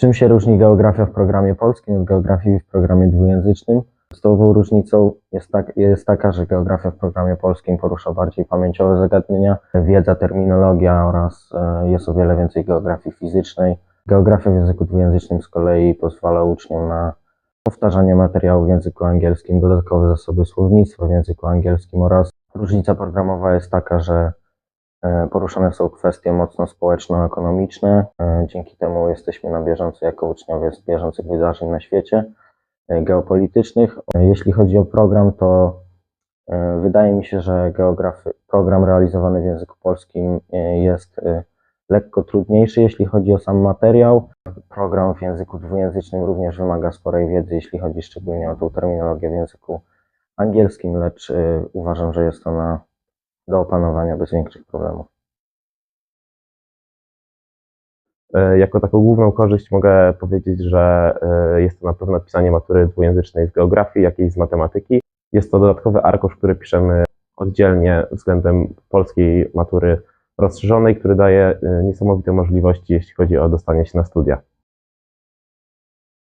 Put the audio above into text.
Czym się różni geografia w programie polskim od geografii w programie dwujęzycznym? Podstawową różnicą jest, tak, jest taka, że geografia w programie polskim porusza bardziej pamięciowe zagadnienia, wiedza, terminologia oraz e, jest o wiele więcej geografii fizycznej. Geografia w języku dwujęzycznym z kolei pozwala uczniom na powtarzanie materiału w języku angielskim, dodatkowe zasoby słownictwa w języku angielskim oraz różnica programowa jest taka, że poruszane są kwestie mocno społeczno-ekonomiczne. E, Dzięki temu jesteśmy na bieżąco jako uczniowie z bieżących wydarzeń na świecie e, geopolitycznych. E, Jeśli chodzi o program, to e, wydaje mi się, że geografy, program realizowany w języku polskim e, jest e, lekko trudniejszy, jeśli chodzi o sam materiał. Program w języku dwujęzycznym również wymaga sporej wiedzy, jeśli chodzi szczególnie o tą terminologię w języku angielskim, lecz e, uważam, że jest ona do opanowania bez większych problemów. E, Jako taką główną korzyść mogę powiedzieć, że e, jest to na pewno pisanie matury dwujęzycznej z geografii, jak i z matematyki. Jest to dodatkowy arkusz, który piszemy oddzielnie względem polskiej matury rozszerzonej, który daje e, niesamowite możliwości, jeśli chodzi o dostanie się na studia.